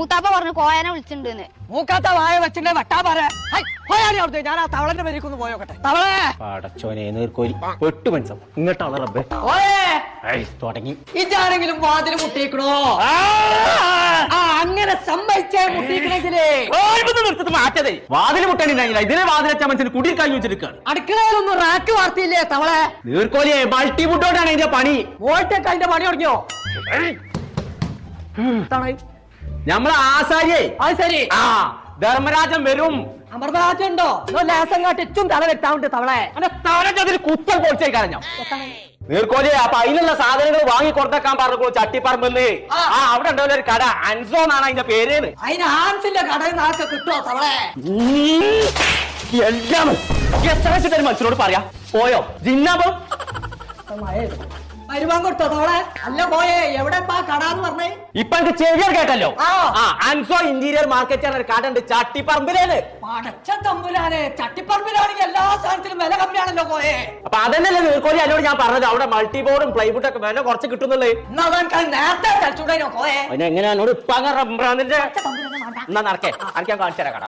മൂത്താപ്പ പറഞ്ഞു കോയനെ വിളിച്ചിട്ടുണ്ടെന്ന് മൂക്കാത്ത വായ വെച്ചിട്ട് വെട്ടാ പറ. പോയാലേ അവിടുത്തെ ഞാൻ ആ തവളന്റെ പേരേക്കൊന്ന് പോയോക്കട്ടെ തവളേ. പടച്ചോനെ നീർക്കോലി. പെട്ടു മനസ്സം. ഇങ്ങോട്ടാണ് റബ്ബേ. തുടങ്ങി. ഇതാരെങ്കിലും വാതിൽ മുട്ടിക്കണോ ആ. അങ്ങനെ സമ്മതിച്ചേ മുട്ടിക്കണെങ്കിലേ നിർത്തത് മാറ്റതേ. വാതിൽ മുട്ടണില്ല ഇതിനെ വാതിൽ വെച്ചാൽ മനസ്സിന് കുടി കഴിഞ്ഞു വെച്ചിരിക്കാണ്. അടുക്കളയിലൊന്നും റാക്ക് വാർത്തിയില്ലേ തവളെ? നീർക്കോലിയെ മൾട്ടി ഫുഡോട്ടാണ് ഇതിന്റെ പണി. വോൾട്ടൊക്കെ അതിന്റെ പണി തുടങ്ങിയോ? നമ്മളെ ആസാരി അത് ശരി. ആ ധർമ്മരാജൻ വരും. അമൃതരാജ ഉണ്ടോ ലേസം കാട്ടിച്ചും തല വെട്ടാണ്ട് തവളെ. തവരത്തിൽ കുത്തൽ പൊളിച്ചേ കരഞ്ഞോ നീർക്കോലി അപ്പൊ അതിനുള്ള സാധനങ്ങൾ വാങ്ങി കൊടുത്തേക്കാൻ പറഞ്ഞു ചട്ടിപ്പറമ്പെന്ന് ആ. അവിടെ ഉണ്ടല്ലോ ഒരു കട. അൻസോ എന്നാണ് അതിന്റെ പേര് അതിന് ആൻസിന്റെ കടയിൽ നിന്ന് ആൾക്ക് കിട്ടുമോ തവളെ? എല്ലാം. എത്ര വെച്ചിട്ടൊരു മനുഷ്യനോട് പറയാ? പോയോ? ജിന്നാബം? തവളെ അല്ല പോയേ എവിടെ കട എന്ന് പറഞ്ഞേ? ഇപ്പൊ എനിക്ക് ചെവിയർ കേട്ടല്ലോ. ആ. ഇന്റീരിയർ മാർക്കറ്റ് ആണ് ഒരു കട ഉണ്ട് ചട്ടിപ്പറമ്പിലേന്ന് പടച്ച തമ്പുരാനെ ചട്ടിപ്പറമ്പിലാണെങ്കിൽ എല്ലാ സാധനത്തിലും വില കമ്മിയാണല്ലോ പോയേ അപ്പൊ അതന്നെയല്ലേ നീർക്കോലി എന്നോട് ഞാൻ പറഞ്ഞത് അവിടെ മൾട്ടി ബോർഡും പ്ലൈവുഡ് ഒക്കെ വില കുറച്ച് കിട്ടുന്നുള്ളേ നേരത്തെ എങ്ങനെയാ എന്നോട് ഇപ്പൊ അങ്ങനെ നടക്കേ അനക്കാൻ കാണിച്ചു തരാം